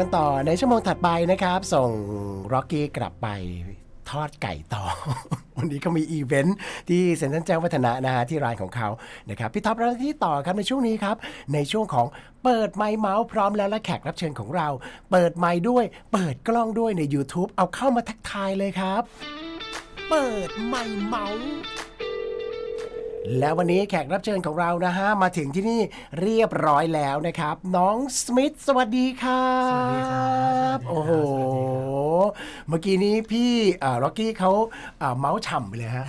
กันต่อในชั่วโมงถัดไปนะครับ ส่งร็อกกี้กลับไปทอดไก่ต่อ วันนี้ก็มีอีเวนท์ที่เซ็นทรัลแจ้งวัฒนะนะฮะที่ร้านของเขานะครับพี่ท็อปรับที่ต่อครับในช่วงนี้ครับ ในช่วงของเปิดไมค์เมาส์พร้อมแล้วและแขกรับเชิญของเรา เปิดไมค์ด้วย เปิดกล้องด้วยใน YouTube เอาเข้ามาทักทายเลยครับ เปิดไมค์เมาส์ และวันนี้แขกรับเชิญของเรานะฮะ มาถึงที่นี่เรียบร้อยแล้วนะครับ น้องสมิธสวัสดีครับสวัสดีครับสวัสดีครับโอ้โหสวัสดีครับเมื่อกี้นี้พี่ร็อกกี้เขาอ่าเมาส์ฉ่ำไปเลยฮะ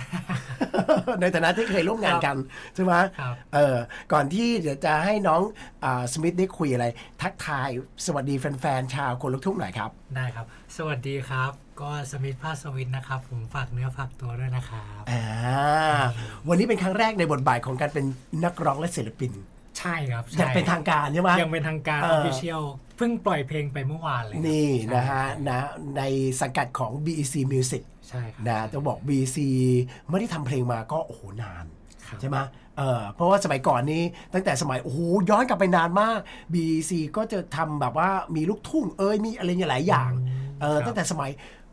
ในฐานะที่เคยร่วมงานกัน ใช่ไหมครับเออก่อนที่เดี๋ยวจะให้น้องอาสมิธได้คุยอะไร ทักทายสวัสดีแฟนๆชาวคนลุกทุ่งหน่อยครับ ได้ครับ สวัสดีครับ ก็สมิธภาสวินนะครับ ผมฝากเนื้อฝากตัวด้วยนะครับ อ่าวันนี้เป็นครั้งแรกในบทบาทของการเป็นนักร้องและศิลปินใช่ครับอย่างใช่เป็นทางการใช่ไหม ยังเป็นทางการเอออ อฟฟิเชียลเพิ่งปล่อยเพลงไปเมื่อวานเลยนี่ใช่นะฮะนะในสังกัดของ BEC Music ใช่ครับ นะต้องบอก BEC ไม่ได้ทำเพลงมาก็โอ้โหนาน ครับ ใช่ไหมเออเพราะว่าสมัยก่อนนี้ตั้งแต่สมัย โอ้โหย้อนกลับไปนานมาก BEC ก็จะทำแบบว่ามีลูกทุ่งเอ้ยมีอะไรอย่างหลายอย่างเออครับตั้งแต่สมัย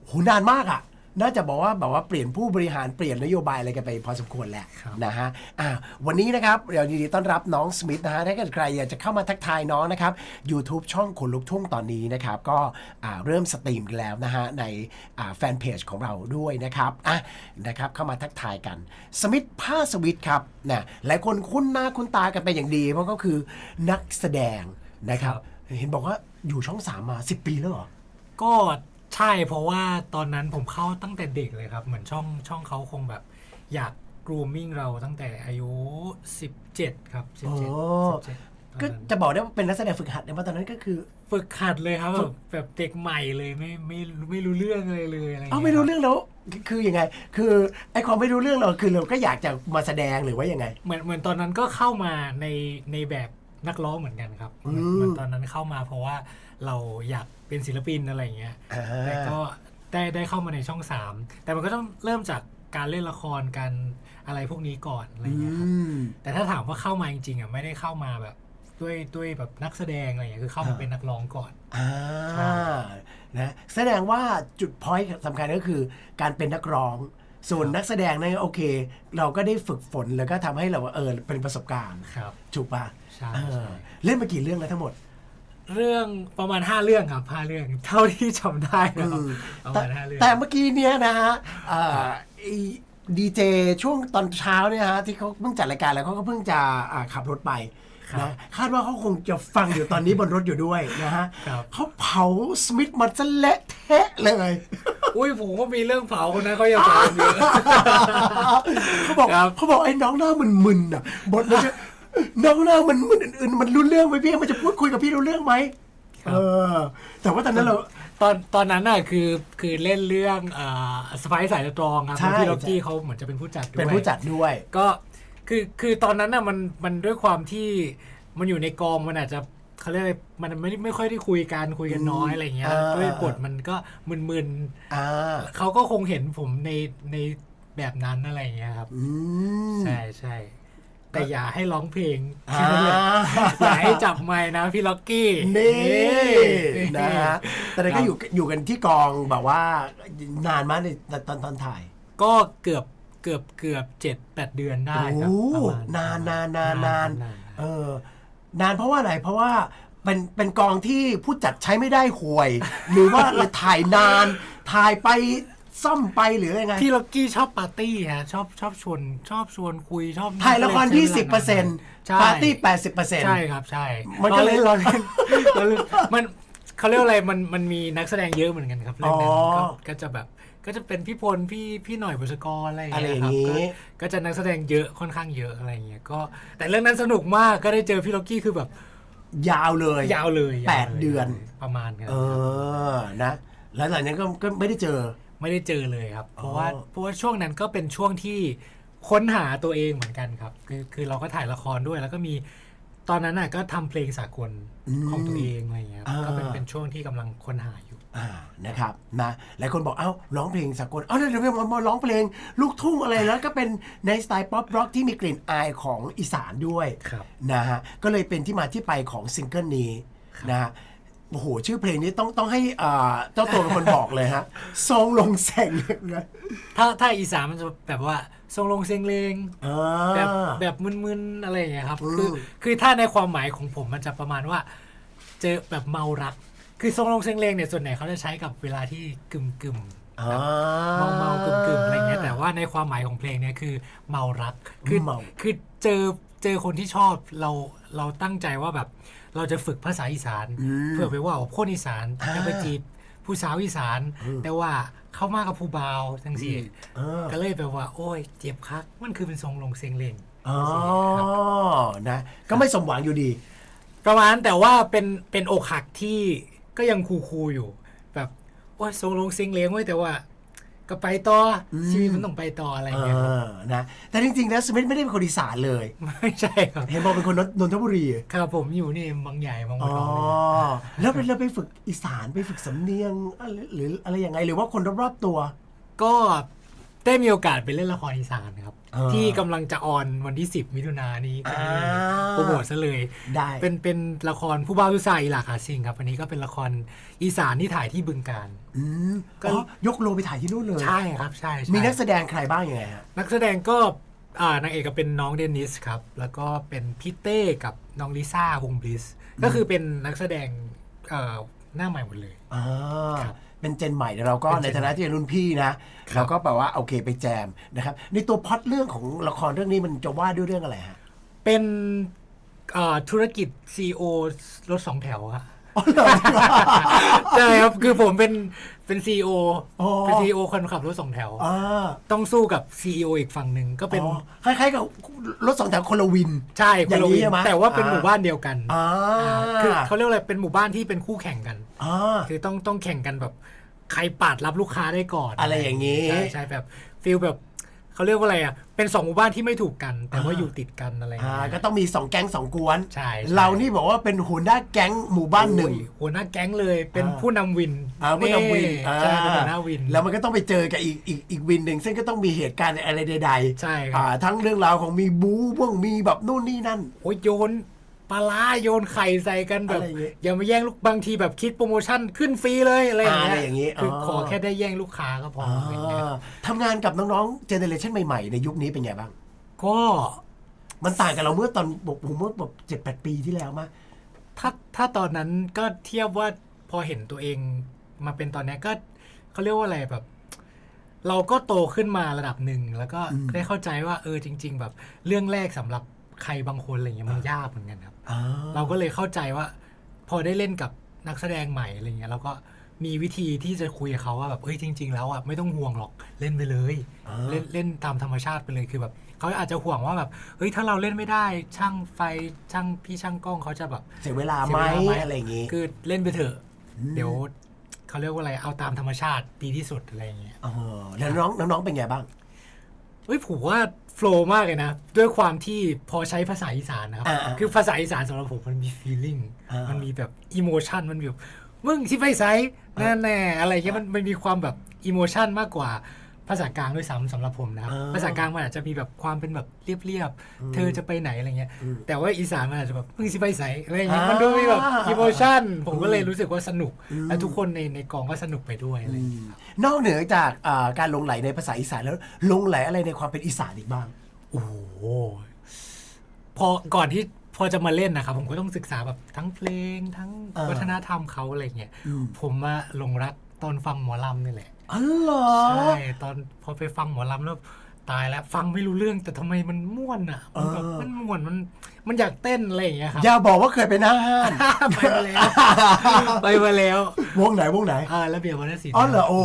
โอ้โหนานมากอะ น่าจะบอกว่าแบบว่าเปลี่ยนผู้บริหารเปลี่ยนนโยบายอะไรกันไปพอสมควรแหละครับนะฮะอ่าวันนี้นะครับเรายินดีต้อนรับน้องสมิธนะฮะถ้าเกิดใครอยากจะเข้ามาทักทายน้องนะครับ YouTube ช่องคนลุกทุ่งตอนนี้นะครับ ก็อ่าเริ่มสตรีมกันแล้วนะฮะในอ่าแฟนเพจของเราด้วยนะครับอะนะครับเข้ามาทักทายกันสมิธผ้าสวิตครับนะหลายคนคุ้นหน้าคุ้นตากันไปอย่างดี เพราะก็คือนักแสดงนะครับ เห็นบอกว่าอยู่ช่องสามมา 10 ปีแล้วเหรอ ก็ ใช่เพราะว่าตอนนั้นผมเข้าตั้งแต่เด็กเลยครับ เหมือนช่องช่องเขาคงแบบ อยาก grooming เราตั้งแต่อายุ 17 ครับ 17 โอ้ 17ก็จะบอกได้ว่าเป็นนักแสดงฝึกหัดในว่าตอนนั้นก็คือ ฝึกหัดเลยครับแบบแบบเด็กใหม่เลยไม่ไม่ไม่รู้เรื่องเลยเลยอะไรย่งเอางี้ยไม่รู้คบเรื่องแล้วคือยังไง คือไอ้ความไม่รู้เรื่องเราคือเราก็อยากจะมาแสดงหรือว่ายังไง เหมือนเหมือนตอนนั้นก็เข้ามาในในแบบนักร้องเหมือนกันครับเหมือนอืมเหมือนตอนนั้นเข้ามาเพราะว่า เราอยากเป็นศิลปินอะไรอย่างเงี้ยอ่าแต่ก็ได้ได้เข้ามาในช่องสามแต่มันก็ต้องเริ่มจากการเล่นละครการอะไรพวกนี้ก่อนอะไรอย่างเงี้ยครับอืมแต่ถ้าถามว่าเข้ามาจริงๆอะไม่ได้เข้ามาแบบด้วยด้วยแบบนักแสดงอะไรอย่างเงี้ยคือเข้ามาอ่าเป็นนักร้องก่อนอ่าใช่นะแสดงว่าจุดพอยต์สำคัญก็คือการเป็นนักร้อง ส่วนนักแสดงนั่นโอเค เราก็ได้ฝึกฝนแล้วก็ทำให้เราเออเป็นประสบการณ์ครับถูกป่ะใช่เออใช่เล่นมากี่เรื่องแล้วทั้งหมด เรื่องประมาณห้าเรื่องครับห้าเรื่องเท่าที่จำได้นะครับอืมประแต่มาณห้าเรื่องแต่เมื่อกี้เนี้ยนะฮะดีเจช่วงตอนเช้าเนี่ยฮะที่เขาเพิ่งจัดรายการแล้วเขาก็เพิ่งจะอ่าขับรถไปครับนะคาดว่าเขาคงจะฟังอยู่ตอนนี้บนรถอยู่ด้วยนะฮะครับเขาเผาสมิธมันซะเละเทะเลย อุ้ยผมก็มีเรื่องเผาคนนั้นเขายังฟังเยอะเขาบอกครับเขาบอกไอ้น้องหน้ามันมึนอะบทมันจะ น้องหน้ามันมึนอื่นๆมันรู้เรื่องไหมพี่ มันจะพูดคุยกับพี่รู้เรื่องไหมเออ แต่ว่าตอนนั้นเรา ตอนตอนนั้นน่ะคือคือเล่นเรื่องเอ่อสไปซ์สายตรองครับใช่แล้วพี่ล็อกกี้เขาเหมือนจะเป็นผู้จัดด้วย เป็นผู้จัดด้วย ก็คือคือตอนนั้นน่ะมันมันด้วยความที่มันอยู่ในกองมันอาจจะเขาเรียกอะไรมันไม่ไม่ค่อยได้คุยกันคุยกันน้อยอะไรเงี้ยอ่า ด้วยบทมันก็มึนอ่าๆเขาก็คงเห็นผมในในแบบนั้นอะไรเงี้ยครับ อืมใช่ใช่ แต่อย่าให้ร้องเพลงอ่าอย่าให้จับไม้นะพี่ล็อกกี้ นี่นะฮะแต่นั้นก็อยู่อยู่กันที่กองแบบว่านานมากในตอนตอนถ่าย ก็เกือบเกือบเกือบเจ็ดแปดเดือนได้ครับโอ้ประมาณนานนานนานนานนาน เออนานเพราะว่าอะไรเพราะว่าเป็นเป็นกองที่ผู้จัดใช้ไม่ได้ห่วย หรือว่าเลยถ่ายนาน ถ่ายไป ซ่อมไปหรือยังไงพี่ล็อกกี้ชอบปาร์ตี้ฮะชอบชอบชวนชอบชวนคุยชอบถ่ายละครใช้20%วลานานใช่ปาร์ตี้80%ใช่ครับใช่มันก็เลยเราเล่นเราเล่นมันเขาเรียกว่าอะไรมันมันมีนักแสดงเยอะเหมือนกันครับเรื่องนั้นอ๋อก็ก็จะแบบก็จะเป็นพี่พลพี่พี่หน่อยบุษกรอะไรอย่างอะไรเงี้อยย่างครับนี้ก็ก็จะนักแสดงเยอะค่อนข้างเยอะอะไรเงี้ยก็ แต่เรื่องนั้นสนุกมากก็ได้เจอพี่ล็อกกี้คือแบบ ยาวเลย ยาวเลยแปยาวดลยเดือนประมาณกันเออนะ แล้วหลังจากนั้นก็ก็ไม่ได้เจอ ไม่ได้เจอเลยครับ เพราะว่าอ๋อเพราะว่าช่วงนั้นก็เป็นช่วงที่ค้นหาตัวเองเหมือนกันครับ คือคือเราก็ถ่ายละครด้วย แล้วก็มีตอนนั้นน่ะก็ทำเพลงสากลของตัวเองอะไรอย่างเงี้ยครับก็เป็นเป็นช่วงที่กำลังค้นหาอยู่อ่านะครับนะหลายคนบอกเอ้าร้องเพลงสากลเอ้าเดี๋ยวมามาร้องเพลงลูกทุ่งอะไรแล้วก็เป็นในสไตล์ป๊อปร็อกที่มีกลิ่นอายของอีสานด้วยครับนะฮะก็เลยเป็นที่มาที่ไปของซิงเกิลนี้นะฮะ โอ้โหชื่อเพลงนี้ต้องต้องให้อ่าเจ้าตัวเป็นคนบอกเลยฮะทรงลงแสงเลยถ้าถ้าอีสานมันจะแบบว่าทรงลงเซงเลงอ่า แบบแบบมึนๆอะไรอย่างเงี้ยครับอืมคือคือถ้าในความหมายของผมมันจะประมาณว่า เจอแบบเมารัก คือทรงลงเซงเลงเนี่ยส่วนไหนเขาจะใช้กับเวลาที่กึ่มกึ่มๆอ่า เมาเมากึ่มกึ่มๆอะไรเงี้ยแต่ว่าในความหมายของเพลงเนี่ยคือเมารัก คือเมา คือเจอเจอคนที่ชอบเราเราตั้งใจว่าแบบ เราจะฝึกภาษาอีสาน เพื่อไปว่ากับคนอีสานอ่าจะไปจีบผู้สาวอีสาน แต่ว่าเข้ามากับผู้บ่าวทั้งสี่อ่าก็เลยแบบว่า โอ้ย เจ็บคัก มันคือเป็นทรงลงเซงเลงอ๋อครับนะ ก็ไม่สมหวังอยู่ดี ประมาณแต่ว่าเป็นเป็นอกหักที่ก็ยังคูลๆอยู่ แบบว่าทรงลงเซงเลงไว้ยแต่ว่า ก็ไปต่ออมชีวิตมันต้องไปต่ออะไรเอเงี้ยครับอนะแต่จริงๆแล้วสมิธไม่ได้เป็นคนอีสานเลย ไม่ใช่ครับเห็นบอกเป็นคนนนทบุรีครับผมอยู่นี่บางใหญ่บางบัอ๋วอทองเลยแล้วเป็นเราไปฝึกอีสานไปฝึกสำเนียงอะไรหรืออะไรยังไงหรือว่าคนรอบๆตัว ก็ ได้มีโอกาสไปเล่นละครอีสานครับ อ่าที่กำลังจะออนวันที่ 10 มิถุนายนนี้ก็มีอ่า โปรโมทซะเลย ได้ เป็นเป็นละครผู้บ่าวผู้ชายอีหลาคาซิงครับ อันนี้ก็เป็นละครอีสานที่ถ่ายที่บึงการ อืมก็ อ๋อยกโลไปถ่ายที่นู่นเลย ใช่ครับใช่ใช่ มีนักแสดงใครบ้างยังไงฮะ นักแสดงก็อ่านางเอกก็เป็นน้องเดนิสครับ แล้วก็เป็นพี่เต้กับน้องลิซ่าวงบลิส ก็คือเป็นนักแสดงเอ่อหน้าใหม่หมดเลย อ่า ครับ เป็นเจนใหม่แต่เราก็เป็นในเจนฐานะที่เป็นรุ่นพี่นะครับเราก็แปลว่าโอเคไปแจมนะครับในตัวพล็อดเรื่องของละครเรื่องนี้มันจะว่าด้วยเรื่องอะไรฮะเป็นเอ่อธุรกิจ CEO รถสองแถวอะอ๋อเหรอ ใช่ครับคือผมเป็นเป็นซีออ๋อเป็นซีอคนขับรถสองแถวอ่าต้องสู้กับซีออีกฝั่งหนึ่งก็เป็นอ๋อคล้ายๆกับรถสองแถวคนละวิน ใช่อคนย่างละนี้วินใช่ไหมแต่ว่าเป็นอ่าหมู่บ้านเดียวกันอ่าอ่าคือเขาเรียกอะไรเป็นหมู่บ้านที่เป็นคู่แข่งกันอ่าคือต้องต้องแข่งกันแบบใครปาดรับลูกค้าได้ก่อน อะไรอย่างนี้ใช่ใช่แบบฟิลแบบ เขาเรียกว่าอะไรอะ เป็นสองหมู่บ้านที่ไม่ถูกกัน แต่ว่าอยู่ติดกันอะไรอย่างอ่าเงี้ย ก็ต้องมีสองแก๊งสองกวน ใช่ใช่ เรานี่บอกว่าเป็นหัวหน้าแก๊งหมู่บ้านหนึ่ง โอ้ยหัวหน้าแก๊งเลยเป็นอ่า ผู้นำวินอ่าผู้นำวินใช่เป็นหัวหน้าวิน แล้วมันก็ต้องไปเจอกับอีกอีกอีกวินหนึ่งซึ่งก็ต้องมีเหตุการณ์อะไรใดใช่คๆรับ อ่าทั้งเรื่องราวของมีบู๊บ้างมีแบบนู่นนี่นั่น โอ้ยโยน ปลาร้าโยนไข่ใส่กันแบบ อะไรอย่างเงี้ยอย่ามาแย่งลูกบางทีแบบคิดโปรโมชั่นขึ้นฟรีเลยอะไรอย่างเงี้อะไรอย่างงี้คืออ๋อขอแค่ได้แย่งลูกค้าก็พออะไรอย่างเงี้ยอ่าทำงานกับน้องๆเจเนเรชันใหม่ๆ ในยุคนี้เป็นไงบ้าง ก็มันต่างกับเราเมื่อตอนบอกผมเมื่อแบบเจ็ดแปดปีที่แล้วมา ถ้าถ้าตอนนั้นก็เทียบว่าพอเห็นตัวเองมาเป็นตอนเนี้ยก็เขาเรียกว่าอะไรแบบ เราก็โตขึ้นมาระดับหนึ่งแล้วก็อืมได้เข้าใจว่าเออจริง ๆ แบบเรื่องแรกสำหรับ ใครบางคนอะไรเงี้ยมันยากเหมือนกันครับ อ่าเราก็เลยเข้าใจว่า พอได้เล่นกับนักแสดงใหม่อะไรเงี้ยเราก็มีวิธีที่จะคุยกับเขาว่าแบบเอ้ยจริง ๆ แล้วอะไม่ต้องห่วงหรอกเล่นไปเลย อ่า เล่นเล่นตามธรรมชาติไปเลยคือแบบเขาอาจจะห่วงว่าแบบเฮ้ยถ้าเราเล่นไม่ได้ ช่างไฟช่างพี่ช่างกล้องเขาจะแบบ เสียเวลาเสีไหมยเวลาไหมอะไรอย่างงี้ คือเล่นไปเถอะ อืม เดี๋ยวเขาเรียกว่าอะไรเอาตามธรรมชาติดีที่สุดอะไรเงี้ยอ๋อแล้วน้องน้องๆเป็นไงบ้าง เฮ้ยผมว่าโฟล์มากเลยนะ ด้วยความที่พอใช้ภาษาอีสานนะครับอ่าๆคือภาษาอีสานสำหรับผมมันมี feeling อ่ามัมันมีแบบ emotion มันมีแบบมึงที่ไปไซแน่แน่ๆอะไรเงี้ยมันมันมีความแบบ emotion มากกว่า ภาษากลางด้วยซ้ำสำหรับผมนะครับ อ่าภาษากลางมันอาจจะมีแบบความเป็นแบบเรียบอืมๆ เธอจะไปไหนอะไรเงี้ย อืมแต่ว่าอีสานมันอาจจะแบบมึงสิไปไสอะไรเงี้ย อ่ามัมันดูมีแบบ emotion ผมก็เลยอืมรู้สึกว่าสนุก อืม และทุกคนในในกองก็สนุกไปด้วยอะไรอืเงี้ยมนอกเหนือจากอ่าการหลงไหลในภาษาอีสานแล้วหลงไหลอะไรในความเป็นอีสานอีกบ้าง โอ้โหพอก่อนที่พอจะมาเล่นนะครับ ผมก็ต้องศึกษาแบบทั้งเพลงทั้งอ่า วัฒนธรรมเขาอะไรเงี้ยอืมผมมาหลงรักตอนฟังหมอลำนี่แหละ อ๋อเหรอ ใช่ตอนพอไปฟังหมอลำแล้วตายแล้วฟังไม่รู้เรื่องแต่ทำไมมันม่วนอะมันแบบเออ มันม่วนมันมันอยากเต้นอะไรอย่างเงี้ยครับ อย่าบอกว่าเคยไปหน้าห้าง ไปมาแล้ว ไปมาแล้ววงไหนวงไหน อ่าระเบียบวัฒนศิลป์อ๋อเหรอโอ้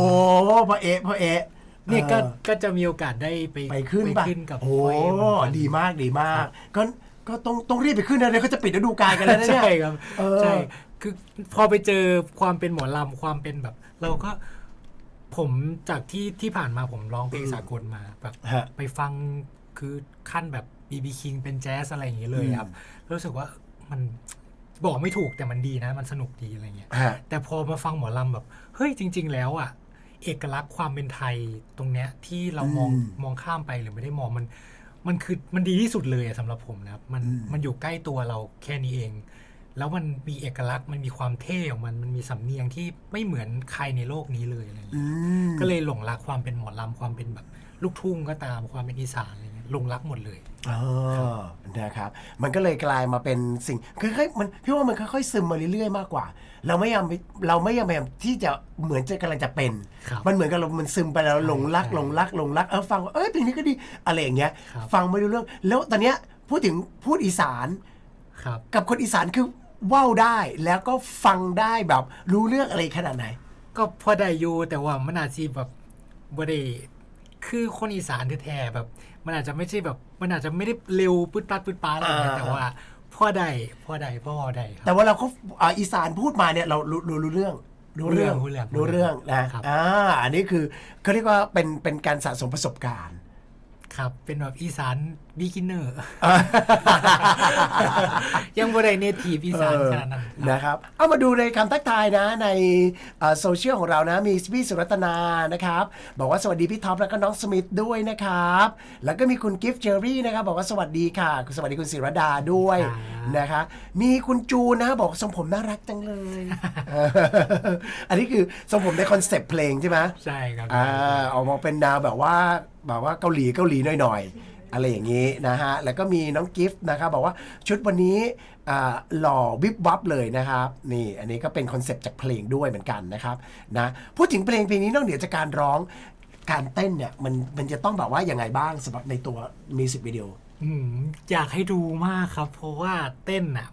พระเอะพระเอะเนี่ยก็ออก็จะมีโอกาสได้ไปไปขึ้นไปป่ะขึ้นกับโอ้พ่อเอ็มเหมือนกันดีมากดีมาก ก็ก็ต้องต้องรีบไปขึ้นนะเดี๋ยวเขาจะปิดฤดูกาลกันแล้วนะเนี่ย ใช่ครับเออใช่คือพอไปเจอความเป็นหมอลำความเป็นแบบ เราก็ ผมจากที่ที่ผ่านมาผมร้องเพลงสากลมาแบบฮะ ไปฟังคือขั้นแบบบีบีคิงเป็นแจ๊สอะไรอย่างเงี้ยเลยครับ รู้สึกว่ามันบอกไม่ถูกแต่มันดีนะ มันสนุกดีอะไรเงี้ย ฮะ แต่พอมาฟังหมอลำแบบ เฮ้ยจริง ๆ แล้วอะ เอกลักษณ์ความเป็นไทยตรงเนี้ยที่เรามองอืมมองข้ามไปหรือไม่ได้มองมัน มันคือมันดีที่สุดเลยอะสำหรับผมนะครับมันอืม มันอยู่ใกล้ตัวเราแค่นี้เอง แล้วมันมีเอกลักษณ์มันมีความเท่ของมันมันมีสำเนียงที่ไม่เหมือนใครในโลกนี้เลยอะไรอืเงี้ยมก็เลยหลงรักความเป็นหมอลำความเป็นแบบลูกทุ่งก็ตามความเป็นอีสานอะไรเงี้ยหลงรักหมดเลยเออนะครับ มันก็เลยกลายมาเป็นสิ่งคือค่อยๆมันพี่ว่ามันค่อยๆซึมมาเรื่อยๆมากกว่า เราไม่ยอมเราไม่ยอมพยายามที่จะเหมือนจะกำลังจะเป็น ครับมันเหมือนกับเรามันซึมไปแล้วหลงรักใช่หลงรักหลงรักเออฟังว่าเอ้ยเพลงนี้ก็ดีอะไรอย่างเงี้ย ครับ ฟังไม่รู้เรื่องแล้วตอนเนี้ยพูดถึงพูดอีสาน ครับ กับคนอีสานคือ ว่าวได้แล้วก็ฟังได้แบบรู้เรื่องอะไรขนาดไหน ก็พอได้อยู่แต่ว่ามันอาจจะแบบบ่ได้คือคนอีสานแท้ๆแบบ มันอาจจะไม่ใช่แบบ มันอาจจะไม่ได้เร็วปื๊ดปัดปื๊ดปาอะไรอย่างเงี้ยอ่า แต่ว่าพ่อได้พ่อได้พ่อได้คแต่รับ ว่าเราเขาอ่าอีสานพูดมาเนี่ยเรารู้รู้รู้เรื่องรู้เรื่องรู้เรื่องรู้เรื่องนะครับอ่าอันนี้คือเขาเรียกว่าเป็นเป็นการสะสมประสบการณ์ ครับ เป็นแบบอีสานบิกินเนอร์ ยังบ่ได้เนทีฟอีสานขนาดนั้นครับนะครับ เอามาดูในคำทักทายนะในเอ่อโซเชียลของเรานะ มีพี่สุรัตนานะครับ บอกว่าสวัสดีพี่ท็อปแล้วก็น้องสมิธด้วยนะครับ แล้วก็มีคุณกิฟต์เจอรี่นะครับ บอกว่าสวัสดีค่ะ สวัสดีคุณศิรดาด้วยครับนะคะ มีคุณจูนนะบอกทรงผมน่ารักจังเลยเอออันนี้คือทรงผมในคอนเซปต์เพลงใช่ไหมใช่ครับอ่าออกมาเป็นแนวแบบว่า แบบว่าเกาหลีเกาหลีหน่อยๆอะไรอย่างนี้นะฮะแล้วก็มีน้องกิฟต์นะครับบอกว่าชุดวันนี้อ่าหล่อวิบวับเลยนะครับนี่อันนี้ก็เป็นคอนเซปต์จากเพลงด้วยเหมือนกันนะครับนะพูดถึงเพลงเพลงนี้นอกเหนือจากการร้องการเต้นเนี่ยมันมันจะต้องแบบว่ายังไงบ้างสำหรับในตัวมิวสิกวิดีโออืมอยากให้ดูมากครับ เพราะว่าเต้นอะ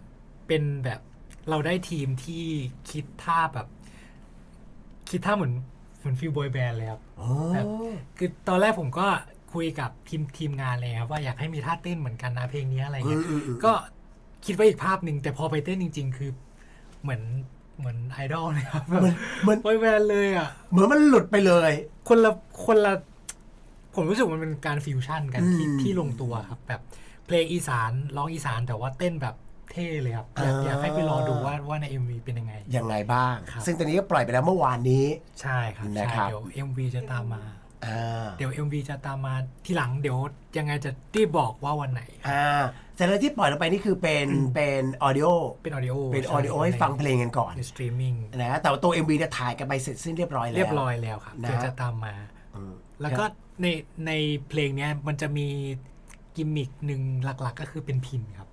เป็นแบบเราได้ทีมที่คิดท่าแบบ คิดท่าเหมือน มือนฟิลบอยแบนด์เลยครับแบบคือตอนแรกผมก็คุยกับทีมทีมงานเลยครับว่าอยากให้มีท่าเต้นเหมือนกันนะเพลงนี้อะไรเงี้ยอืมอืมอืมก็คิดไว้อีกภาพหนึ่งแต่พอไปเต้นจริง ๆ คือเหมือนเหมือนไอดอลเลยครับเหมือนเหมือน บอยแบนด์เลยอะ เหมือนมันหลุดไปเลย คนละคนละผมรู้สึกมันเป็นการฟิวชั่นกันที่อืม ที่ลงตัวครับ แบบเพลงอีสานร้องอีสานแต่ว่าเต้นแบบ เท่เลยครับอยากอ่าอยากให้ไปรอดูว่าว่าใน MV เป็นยังไง ยังไงบ้าง ครับ ซึ่งตอนนี้ก็ปล่อยไปแล้วเมื่อวานนี้ ใช่ครับนะใช่ครับ เดี๋ยว MV จะตามมา อ่าเดี๋ยว MV จะตามมาทีหลังเดี๋ยวยังไงจะรีบบอกว่าวันไหน อ่าแต่แล้วที่ปล่อยลงไปนี่คือเป็นเป็นออดิโอเป็นออดิโอเป็นออดิโอให้ฟังเพลงกันก่อนในสตรีมมิ่งนะฮะแต่ว่าตัว MV เนี่ยถ่ายกันไปเสร็จสิ้นเรียบร้อยแล้ว เรียบร้อยแล้วครับนะ เดี๋ยวจะตามมา อืม แล้วก็ในในเพลงเนี้ยมันจะมีกิมมิคหนึ่งหลักๆ ก็คือเป็นพินครับอื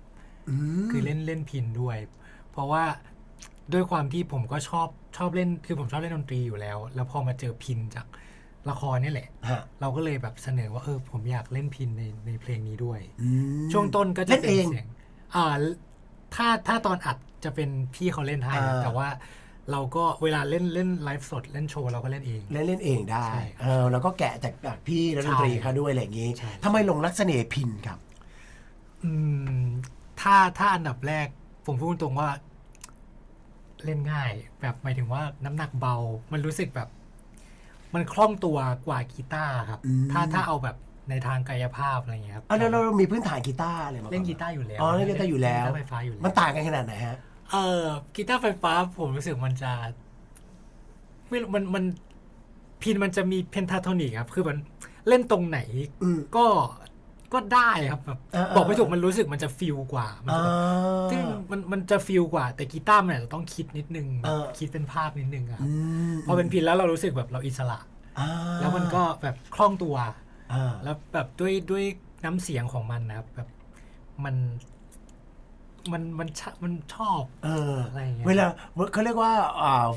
ม คือเล่นเล่นพินด้วย เพราะว่าด้วยความที่ผมก็ชอบชอบเล่นคือผมชอบเล่นดนตรีอยู่แล้ว แล้วพอมาเจอพินจากละครนี่แหละ ฮะเราก็เลยแบบเสนอว่าเออผมอยากเล่นพินในในเพลงนี้ด้วย อืม ช่วงต้นก็จะเล่นเป็เอนงเสียงอ่า ถ้าถ้าตอนอัดจะเป็นพี่เขาเล่นให้อ่า แต่ว่าเราก็เวลาเล่นเล่นไลฟ์สดเล่นโชว์เราก็เล่นเอง เล่นเล่นเองได้ใช่เออแล้วก็แกะจากจากพี่นักดนตรีใช่เขาด้วยอะไรอย่างงี้ใช่ ทำไมหลงรักเสน่ห์พินครับ อืม ถ้าถ้าอันดับแรก ผมพูดตรงว่า เล่นง่าย แบบหมายถึงว่าน้ำหนักเบา มันรู้สึกแบบ มันคล่องตัวกว่ากีตาร์ครับ อืม ถ้าถ้าเอาแบบในทางกายภาพอะไรอย่างเงี้ยครับอะแล้วเรามีพื้นฐานกีตาร์อะไรมาก่อนเล่นกีตาร์อยู่แล้วอ๋อเล่นกีตาร์อยู่แล้ว เนกีตาร์ไฟฟ้าอยู่แล้ว มันต่างกันขนาดไหนฮะ เออกีตาร์ไฟฟ้าผมรู้สึกมันจะไม่รู้มันมันพินมันจะมีเพนทาโทนิกครับ คือมันเล่นตรงไหน อืม ก็ ก็ได้ครับแบบอ่าๆบอกไม่ถูกมันรู้สึกมันจะฟิลกว่ามันอ่าจะแบบซึ่งมันมันจะฟิลกว่า แต่กีตาร์มันอาจจะต้องคิดนิดนึงเออ คิดเป็นภาพนิดนึงอะครัอืบมพอเป็นพินแล้วเรารู้สึกแบบเราอิสระ อ่าแล้วมันก็แบบคล่องตัว อ่า แล้วแบบด้วยด้วยน้ำเสียงของมันนะครับแบบมันมันมันชะมันชอบ เอออะไรอย่างเงี้ย เวลาเขาเรียกว่าอ่า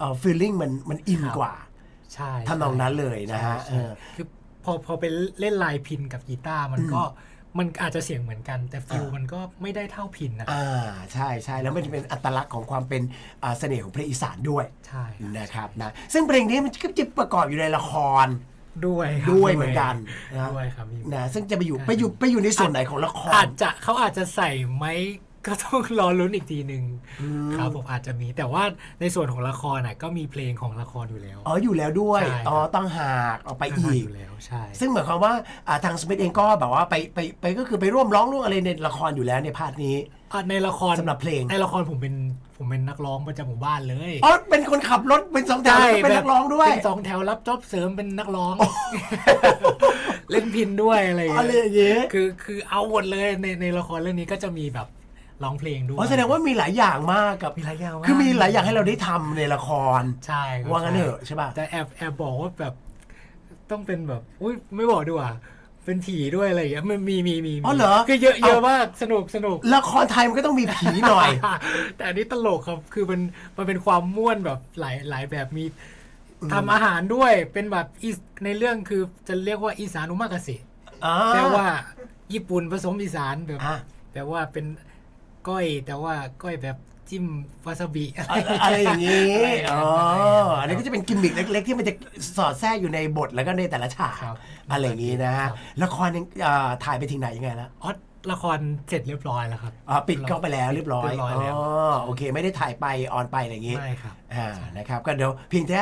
อ่า feeling มันมันอินครับกว่าใช่ทำนองนั้นเลยนะฮะใช่เอใช่อ คือ พอพอไปเล่นลายพินกับกีตาร์มันก็มันอาจจะเสียงเหมือนกัน แต่ฟิลอ่ามัมันก็ไม่ได้เท่าพินนะอ่าใช่ใช่แล้วมันจะเป็นอัตลักษณ์ของความเป็นอ่าเสน่ห์ของเพลงอีสานด้วยใช่นะครับนะซึ่งเพลงนี้มันก็จะประกอบอยู่ในละครด้วยครับด้วยเหมือนกันนะด้วยครับมีนะซึ่งจะไปอยู่ไปอยู่ไปอยู่ในส่วนไหนของละครอาจจะเขาอาจจะใส่ไหม ก็ต้องรอลุ้นอีกทีหนึ่งครับผมอาจจะมี แต่ว่าในส่วนของละครน่ะก็มีเพลงของละครอยู่แล้ว อ๋ออยู่แล้วด้วยใช่ครับอ๋อต้องหากออกไปอีกอยู่แล้วใช่ซึ่งหมายความว่าอ่าทางสมิธเองก็แบบว่าไปไปไปก็คือไปร่วมร้องร่วมอะไรในละครอยู่แล้วในพาร์ทนี้อะในละครสำหรับเพลง ในละครผมเป็นผมเป็นนักร้องประจำหมู่บ้านเลยอ๋อเป็นคนขับรถเป็นสองแถวแล้วก็เป็นนักร้องด้วยเป็นสองแถวรับจ็อบเสริมเป็นนักร้อง เล่นพินด้วยอะไรอย่างอะไรเงี้ยอย่างเงี้ยคือคือเอาหมดเลยในในละครเรื่องนี้ก็จะมีแบบ ร้องเพลงด้วยอ๋อแสดงว่ามีหลายอย่างมากกับมีหลายอย่างกคือมีหลายอย่างให้เราได้ทำในละครใช่ครับว่างั้นเถอะใช่ป่ะแต่แอบแอบบอกว่าแบบต้องเป็นแบบอุ้ยไม่บอกดีกว่าเป็นผีด้วยอะไรอย่างเงี้ยมันมีมีมีมีอ๋อเหรอคือเยอะเอาเยอะมากสนุกสนุก ละครไทยมันก็ต้องมีผีหน่อย แต่อันนี้ตลกครับ คือมันมันเป็นความม่วนแบบหลายหลายแบบมีทำอาหารด้วยเป็นแบบอีสในเรื่องคือจะเรียกว่าอีสานุมากาเสะอ่า แปลว่าญี่ปุ่นผสมอีสานแบบอะ แปลว่าเป็น ก้อย แต่ว่าก้อยแบบจิ้มวาซาบิ อะอะไรอย่างนี้อะไรอย่างอ๋อนั้นอันนี้ก็จะเป็นกิมมิคเล็ก ๆ ที่มันจะสอดแทรกอยู่ในบทแล้วก็ในแต่ละฉากครับ อะไรอย่างนี้นะฮะครับละครยังอ่าถ่ายไปถึงไหนยังไงแล้วอ๋อละครเสร็จเรียบร้อยแล้วครับ อ๋อปิดกล้องไปแล้วเรียบร้อยเรียบร้อยแล้ว อ๋อโอเค ไม่ได้ถ่ายไปออนไปอะไรอย่างนี้ไม่ครับ อ่านะครับก็เดี๋ยวเพียงแค่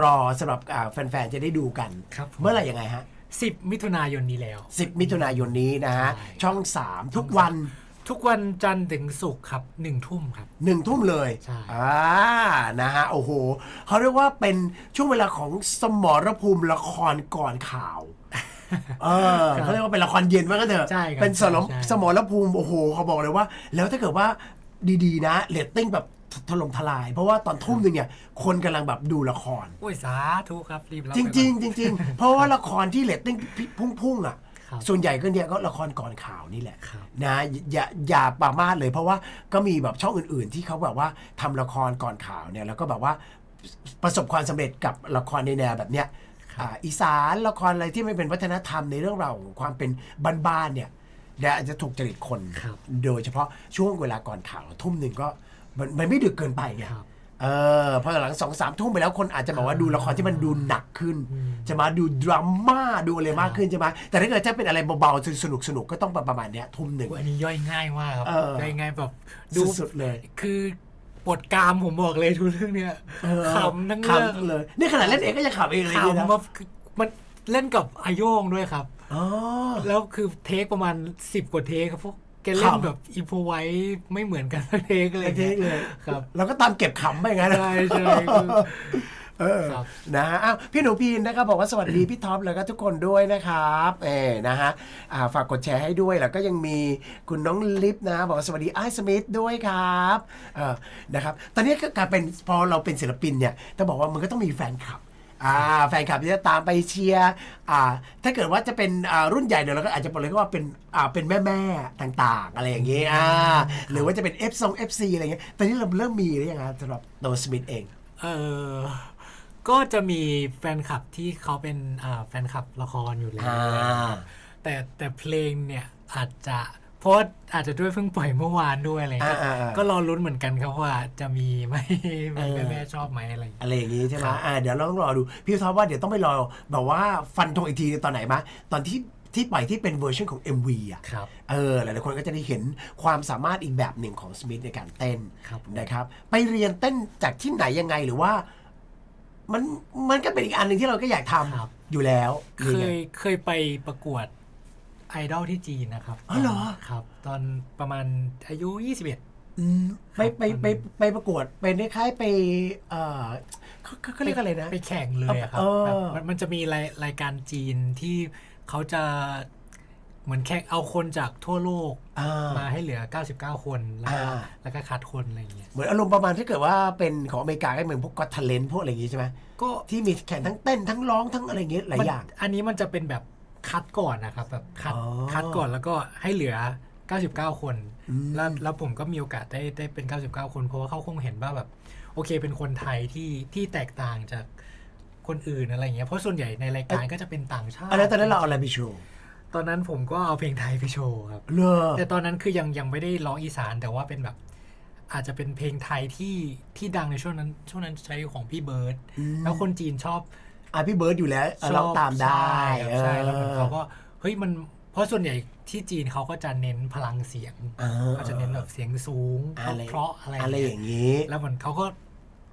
รอสำหรับอ่าแฟนๆจะได้ดูกัน ครับผม เมื่อไหร่ยังไงฮะ 10 มิถุนายนนี้แล้ว 10 มิถุนายนนี้นะฮะ ใช่ ช่อง 3 ทุกวัน ทุกวันจันทร์ถึงศุกร์ครับหนึ่งทุ่มครับ หนึ่งทุ่มเลยใช่ อ่านะฮะ โอ้โหเขาเรียกว่าเป็นช่วงเวลาของสมรภูมิละครก่อนข่าว เออเขาเรียกว่าเป็นละครเย็นว่ากันเถอะใช่ครับเป็นสมรใช่สมรภูมิโอ้โหเขาบอกเลยว่า แล้วถ้าเกิดว่าดีๆนะเรตติ้งแบบถล่มทลาย เพราะว่าตอนทุ่มหนึ่งเนี่ยคนกำลังแบบดูละครโอ้ยสาธุครับรีบรับจริงไปๆจริง ๆ เพราะว่าละครที่เรตติ้งพุ่งๆอะ ครับส่วนใหญ่ก็เนี่ยก็ละครก่อนข่าวนี่แหละครับ นะอย่าอย่าประมาทเลย เพราะว่าก็มีแบบช่องอื่นๆ ที่เขาแบบว่าทำละครก่อนข่าวเนี่ยแล้วก็แบบว่าประสบความสำเร็จกับละครในแนวแบบเนี้ยอ่าอีสานละครอะไรที่ไม่เป็นวัฒนธรรมในเรื่องราวของความเป็นบ้านๆเนี่ยและอาจจะถูกจริตคน ครับ โดยเฉพาะช่วงเวลาก่อนข่าวทุ่มหนึ่งก็มันมันไม่ดึกเกินไปไง ครับ เออพอหลังสองสามทุ่มไปแล้วคนอาจจะแบบว่าดูละครที่มันดูหนักขึ้นอืมจะมาดูดราม่าดูอะไรมากขึ้นใช่ไหมแต่ถ้าเกิดจะเป็นอะไรเบาๆสนุกสนุกๆก็ต้องประมาณเนี้ยทุ่มหนึ่งโอ้ยอันนี้ย่อยง่ายมากครับเออ ย่อยง่ายแบบดูสุดๆเลย คือปวดกรามผมบอกเลยทุกเรื่องเนี้ยเออขำทั้งเรื่องขำเลยนี่ขนาดเล่นเองก็ยังขำเองเลยเนี่ยนะขำแบบคือมันเล่นกับอาโยงด้วยครับ อ๋อ แล้วคือเทคประมาณสิบกว่าเทคครับพวก แกเล่นครับแบบอีโฟไว้ไม่เหมือนกันสักเทคเลยไอ้เทคเลยครับเราก็ตามเก็บขำไปงั้นนะใช่ใช่คือเออครับนะฮะอ้าวพี่หนูพีนนะครับบอกว่าสวัสดีพี่ท็อปแล้วก็ทุกคนด้วยนะครับเออนะฮะอ่าฝากกดแชร์ให้ด้วยแล้วก็ยังมีคุณน้องลิฟนะบอกว่าสวัสดีไอ้สมิธด้วยครับเออนะครับตอนนี้ก็กลายเป็นพอเราเป็นศิลปินเนี่ยต้องบอกว่ามันก็ต้องมีแฟนคลับ อ่าแฟนคลับที่จะตามไปเชียร์อ่าถ้าเกิดว่าจะเป็นอ่ารุ่นใหญ่เดี๋ยวเราก็อาจจะบอกเลยว่าเป็นอ่าเป็นแม่แม่ๆต่าง ๆ อะไรอย่างเงี้ยอ่าหรือว่าจะเป็น F ทรง FC อะไรเงี้ยตอนนี้เราเริ่มมีหรือยังฮะสำหรับตัวสมิธเอง เออก็จะมีแฟนคลับที่เขาเป็นอ่าแฟนคลับละครอยู่แล้ว อ่า แต่แต่เพลงเนี่ยอาจจะ เพราะว่าอาจจะด้วยเพิ่งปล่อยเมื่อวานด้วยอะไรเงี้ยอ่าอ่าอ่าก็รอลุ้นเหมือนกันครับว่าจะมีไหมเออแม่แม่ๆชอบไหมอะไรอย่างเงี้ย อะไรอย่างงี้ใช่ไหมครับอ่าเดี๋ยวเราต้องรอดู พี่ท็อปว่าเดี๋ยวต้องไปรอแบบว่าฟันธงอีกทีตอนไหนมาตอนที่ที่ปล่อยที่เป็นเวอร์ชันของ MV อะ ครับ เออ หลายๆคนก็จะได้เห็นความสามารถอีกแบบหนึ่งของสมิธในการเต้นครับนะครับ ไปเรียนเต้นจากที่ไหนยังไงหรือว่า มันมันก็เป็นอีกอันหนึ่งที่เราก็อยากทครับำอยู่แล้วเคนี่ไง ยเคยไปประกวด ไอดอลที่จีนนะครับอ๋อเหรอ ครับ ตอนประมาณอายุ 21 อืมไปไปไปไปประกวดไปคล้ายๆไป เออเขาเขาเขาเรียกอะไรนะ ไปแข่งเลยอะครับเออ แบบมันมันจะมีรายรายการจีนที่เขาจะเหมือนแข่งเอาคนจากทั่วโลกอ่า มาให้เหลือ 99 คนแล้วก็อ่า แล้วก็คัดคนอะไรอย่างเงี้ยเหมือนอารมณ์ประมาณถ้าเกิดว่าเป็นของอเมริกาก็เหมือนพวกก็ทเลนพวกอะไรอย่างงี้ใช่ไหมก็ที่มีแข่งทั้งเต้นทั้งร้องทั้งอะไรอย่างเงี้ยหลายมันอย่างอันนี้มันจะเป็นแบบ คัดก่อนนะครับแบบคัดอ๋อคัดก่อนแล้วก็ให้เหลือ 99 คน อืม แล้วแล้วผมก็มีโอกาสได้ได้เป็น 99 คน เพราะว่าเขาคงเห็นว่าแบบโอเค เป็นคนไทยที่ที่แตกต่างจากคนอื่นอะไรอย่างเงี้ยเพราะส่วนใหญ่ในรายการก็จะเป็นต่างชาติ อันนั้นตอนนั้นเราเอาอะไรไปโชว์ตอนนั้นผมก็เอาเพลงไทยไปโชว์ครับ เลอแต่ตอนนั้นคือยังยังไม่ได้ร้องอีสานแต่ว่าเป็นแบบ อาจจะเป็นเพลงไทยที่ที่ดังในช่วงนั้น ช่วงนั้นใช้ของพี่เบิร์ดแล้วคนจีนชอบ อะพี่เบิร์ดอยู่แล้วเราตามได้ใช่ครับใช่แล้วเหมือนออเขาก็เฮ้ยมันเพราะส่วนใหญ่ที่จีนเขาก็จะเน้นพลังเสียงอ่าเขาจะเน้นแบบเสียงสูงอะไรเพราะๆอะไรอะไรอย่างนี้งี้แล้วเหมือนเขาก็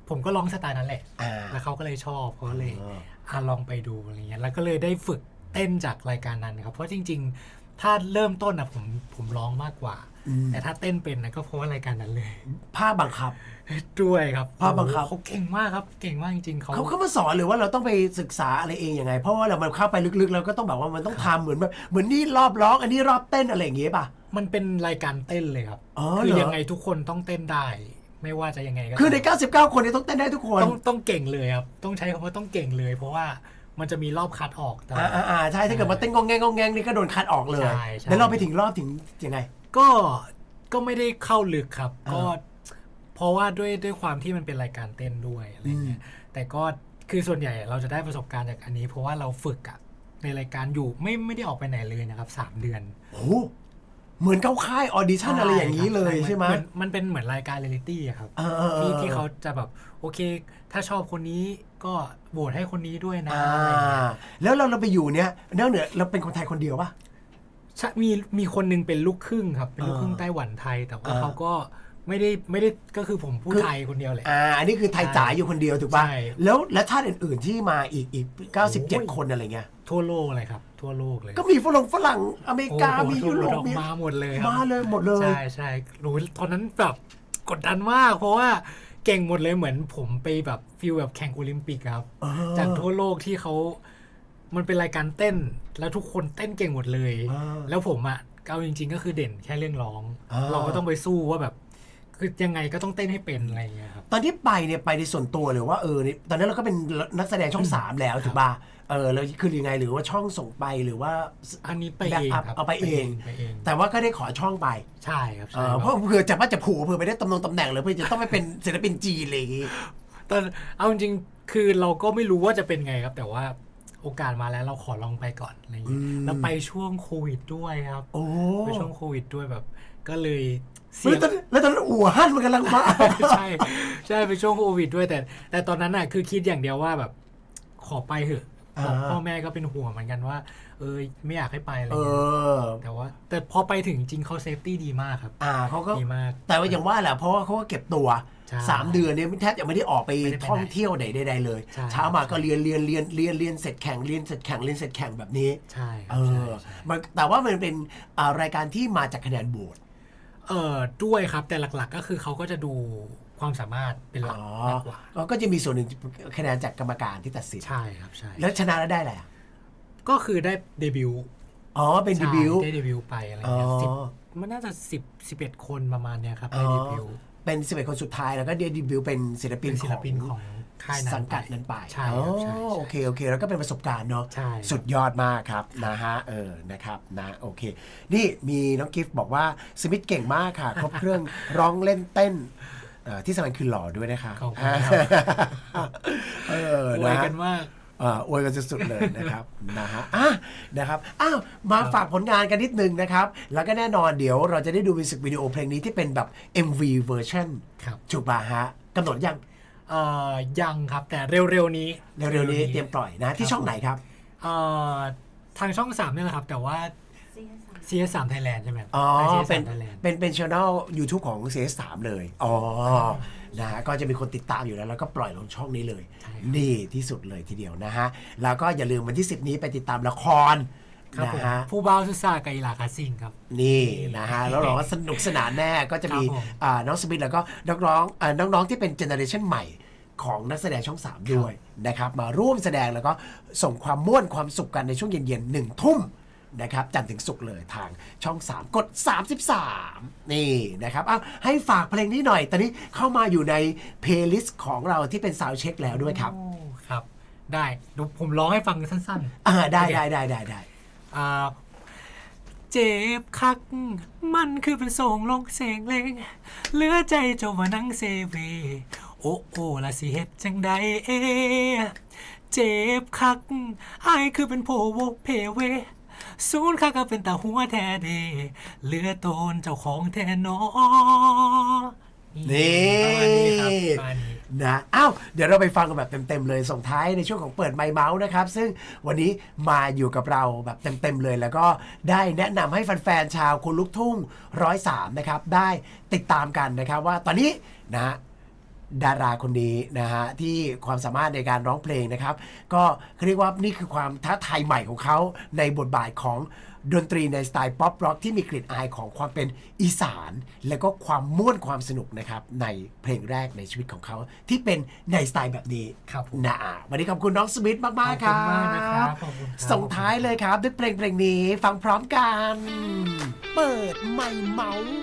ผมก็ร้องสไตล์นั้นแหละอ่าแล้วเขาก็เลยชอบเขาก็เลยอ๋ออะลองไปดูอะไรเงี้ยแล้วก็เลยได้ฝึกเต้นจากรายการนั้นครับ เพราะจริง ๆ ถ้าเริ่มต้นอะผมผมร้องมากกว่าอืม แต่ถ้าเต้นเป็นนะก็เพราะว่ารายการนั้นเลย ภาพบังคับ ด้วยครับภาพบังคับโอ้โหเขาเก่งมากครับ เก่งมากจริงๆเขาเขาเข้ามาสอนหรือว่าเราต้องไปศึกษาอะไรเองยังไง เพราะว่าเรามันเข้าไปลึกๆเราก็ต้องแบบว่ามันต้องทำเหมือนแบบเหมือนนี่รอบร้อง อันนี้รอบเต้นอะไรอย่างเงี้ยป่ะ มันเป็นรายการเต้นเลยครับอ๋อคืเหรอยังไงทุกคนต้องเต้นได้ ไม่ว่าจะยังไงก็คือในตาม99 คนนี้ต้องเต้นได้ทุกคนต้องต้องเก่งเลยครับ ต้องใช้คำว่าต้องเก่งเลย เพราะว่ามันจะมีรอบคัดออกแต่อ่า อ่าอ่าใช่ถ้าเกิดมาเต้นงองแงงงองแงงนี่ก็โดนคัดออกเลยใช่ใช่ แล้วเราไปถึงรอบถึงยังไง ก็ก็ไม่ได้เข้าลึกครับอ่าก็เพราะว่าด้วยด้วยความที่มันเป็นรายการเต้นด้วยอะไรเงี้ยแต่ก็คือส่วนใหญ่เราจะได้ประสบการณ์จากอันนี้ เพราะว่าเราฝึกอะในรายการอยู่ไม่ไม่ได้ออกไปไหนเลยนะครับสามเดือนโอ้โหเหมือนเข้าค่ายออดิชั่นอะไรอย่างนี้เลยใช่ไหมนมันเป็นเหมือนรายการเรียลลิตี้อะครับเออเออออที่ที่เขาจะแบบโอเค ถ้าชอบคนนี้ก็โหวตให้คนนี้ด้วยนะอ่าอะไรอย่างเงี้ยแล้วเราเราไปอยู่เนี้ยนอกเหนือเราเป็นคนไทยคนเดียวปะใช่ มีมีคนหนึงเป็นลูกครึ่งครับ เป็นลูกครึ่งอ่าไต้หวันไทย แต่ว่าอ่าเขาก็ไม่ได้ไม่ได้ก็คือผมพูดคือไทยคนเดียวแหละอ่าอันนี้คือไทยจ๋าอยู่คนเดียวถูกปะใช่แล้วและชาติอื่นๆที่มาอีกอีก 97 คนอะไรเงี้ย ทั่วโลกเลยครับ ทั่วโลกเลย ก็มีฝรั่งฝรั่งอเมริกาโอ้โหมียุโรปทั่วโลกมีมาหมดเลยครับมาเลยหมดเลย ใช่ใช่รู้ตอนนั้นแบบกดดันมาก เพราะว่าเก่งหมดเลยเหมือนผมไปแบบฟิลแบบแข่งโอลิมปิกครับเออจากทั่วโลกที่เขา มันเป็นรายการเต้นแล้วทุกคนเต้นเก่งหมดเลยอ่าแล้วผมอะเอาจริง ๆ ก็คือเด่นแค่เรื่องร้องอ่าเราก็ต้องไปสู้ว่าแบบ คือยังไงก็ต้องเต้นให้เป็นอะไรอย่างเงี้ยครับตอนที่ไปเนี่ยไปในส่วนตัวหรือว่าเออนี่ตอนนั้นเราก็เป็นนักแสดงช่องสามแล้วถูกป่ะเออแล้วคือยังไงหรือว่าช่องส่งไปหรือว่าอันนี้ไปแบ็คเองอัพครับเอาไปเองไปเอง แต่ว่าก็ได้ขอช่องไปใช่ครับเอใช่อครับเพราะเผื่อจะว่าจะผูกเผื่อไปได้ตำแหน่งตำแหน่งเลยเพื่อจะต้องไปเป็นศิลปินจีนอะไรอย่างงี้ตอนเอาจริงๆคือเราก็ไม่รู้ว่าจะเป็นไงครับ แต่ว่า โอกาสมาแล้วเราขอลองไปก่อนอะไรอย่างเงี้ยอืมแล้วไปช่วงโควิดด้วยครับโอ้ไปช่วงโควิดด้วยแบบ ก็เลยเสีแล้ยวตอนแล้วตอนนั้นอู่ฮั่นมันกำลังมาใช่ใช่ไปช่วงโควิดด้วยแต่ แต่ตอนนั้นน่ะคือคิดอย่างเดียวว่าแบบ ขอไปเถอะอ่าพ่อแม่ก็เป็นห่วงเหมือนกันว่า เออไม่อยากให้ไปอะไรเอเงี้ยอแต่ว่า แต่พอไปถึงจริงเขาเซฟตี้ดีมากครับ อ่าเขาก็ดีมาก แต่ว่าอย่างว่าแหละเพราะว่าเขาก็เก็บตัว ใช่สามเดือนเนี่ยแทบจะไม่ได้ออกไปไม่ได้ไปไหนท่องเที่ยวไหนใดๆเลย ใช่ เช้ามาก็เรียนเรียนเรียนเรียนเรียนเสร็จแข่งเรียนเสร็จแข่งเรียนเสร็จแข่งแบบนี้ ใช่คเอรับใช่อใช่มันแต่ว่ามันเป็นอ่ารายการที่มาจากคะแนนโหวต เออด้วยครับแต่หลักๆก็คือเขาก็จะดูความสามารถเป็นหลักอ๋อมากกว่าแล้วก็จะมีส่วนหนึ่งคะแนนจากกรรมการที่ตัดสิน ใช่ครับใช่แล้วชนะแล้วได้อะไรอะก็คือได้เดบิวต์อ๋อ เป็นดีบิวใช่ได้เดบิวต์ไปอะไรเงี้ยอ๋อ สิบมันน่าจะสิบสิบเอ็ดคนประมาณเนี้ยครับอ๋ได้อเดบิวต์ เป็นสิบเอ็ดคนสุดท้ายแล้วก็เดบิวต์เป็นศิลปิเป็นนศิลปินของค่ายนั้นสังกัดนั้นไปใช่ครับใช่อ๋อใช่ โอเคโอเค แล้วก็เป็นประสบการณ์เนาะ ใช่สุดยอดมากครับนะฮะเออนะครับนะโอเค นี่มีน้องกิฟต์บอกว่าสมิธเก่งมากค่ะ ครบเครื่อง ร้องเล่นเต้นเอ่อที่สำคัญคือหล่อด้วยนะคะขอบคุณครับ เอออวยนะกันมาก อ่าอวยกันสุดๆเลยนะครับ นะฮะอะนะครับอ้าวมาฝากผลงานกันนิดนึงนะครับ แล้วก็แน่นอนเดี๋ยวเราจะได้ดูมิวสิกวิดีโอเพลงนี้ที่เป็นแบบ MV เวอร์ชันครับ ถูกป่ะฮะกำหนดยังเอ่อยังครับแต่เร็วๆนี้เร็วๆนี้เตรียมปล่อยนะ ที่ช่องไหนครับเอ่อทางช่องสามนี่แหละครับ แต่ว่า CS3 Thailand ใช่ไหมครับอ๋อทาง CS3 เป็น Thailand เป็นเป็นช่อง YouTube ของ CS3 เลย อ๋อ นะฮะก็จะมีคนติดตามอยู่แล้วแล้วก็ปล่อยลงช่องนี้เลยใช่ครับนี่ที่สุดเลยทีเดียวนะฮะแล้วก็อย่าลืมวันที่ 10 นี้ไปติดตามละครครับนะผมฮะ ผู้บ่าวสุดซ่ากับอีหลาคาซิงครับ นี่นะฮะแล้วเราก็สนุกสนานแน่ก็จะมีครับผมอ่าน้องสมิธแล้วก็น้องๆอ่าน้องๆที่เป็นเจเนอเรชันใหม่ของนักแสดงช่อง 3 ด้วยนะครับ มาร่วมแสดงแล้วก็ส่งความม่วนความสุขกันในช่วงเย็นๆหนึ่งทุ่ม นะครับจันทร์ถึงศุกร์เลยทางช่อง 3 กด 33 นี่นะครับเอาให้ฝากเพลงนี้หน่อย ตอนนี้เข้ามาอยู่ในเพลย์ลิสต์ของเราที่เป็นซาวเช็คแล้วด้วยครับโอ้ครับ ได้เดี๋ยวผมร้องให้ฟังสั้นอ่าได้ได้ได้ได้ได้ๆอ่าเจ็บคัก มันคือเป็นส่งลงเสียงเลงเหลือใจเจ้าว่านังเซเว โอ้โอ้ละสิเฮ็ดจังใดเอ เจ็บคักอายคือเป็นโพโวเพเว ศูนย์ค่าก็เป็นตาหัวแท้เดเหลือโตนเจ้าของแท้นอนี่ประมาณนี้ครับประมาณนี้ นะอ้าวเดี๋ยวเราไปฟังกันแบบเต็มๆเลยส่งท้ายในช่วงของเปิดไมค์เมาส์นะครับ ซึ่งวันนี้มาอยู่กับเราแบบเต็มๆเลย แล้วก็ได้แนะนำให้แฟนๆชาวคุณลูกทุ่งร้อยสามนะครับ ได้ติดตามกันนะครับว่าตอนนี้นะ ดาราคนนี้นะฮะที่ความสามารถในการร้องเพลงนะครับ ก็เขาเรียกว่านี่คือความท้าทายใหม่ของเขาในบทบาทของดนตรีในสไตล์ป๊อปร็อกที่มีกลิ่นอายของความเป็นอีสาน และก็ความม่วนความสนุกนะครับในเพลงแรกในชีวิตของเขา ที่เป็นในสไตล์แบบนี้ครับผมนะอะวันนี้ขอบคุณน้องสมิธมากๆคขรัอบบคุณมากนะครับขอบคุณครับ ส่งท้ายเลยครับด้วยเพลงเพลงนี้ฟังพร้อมกัน เปิดไม่เมาส์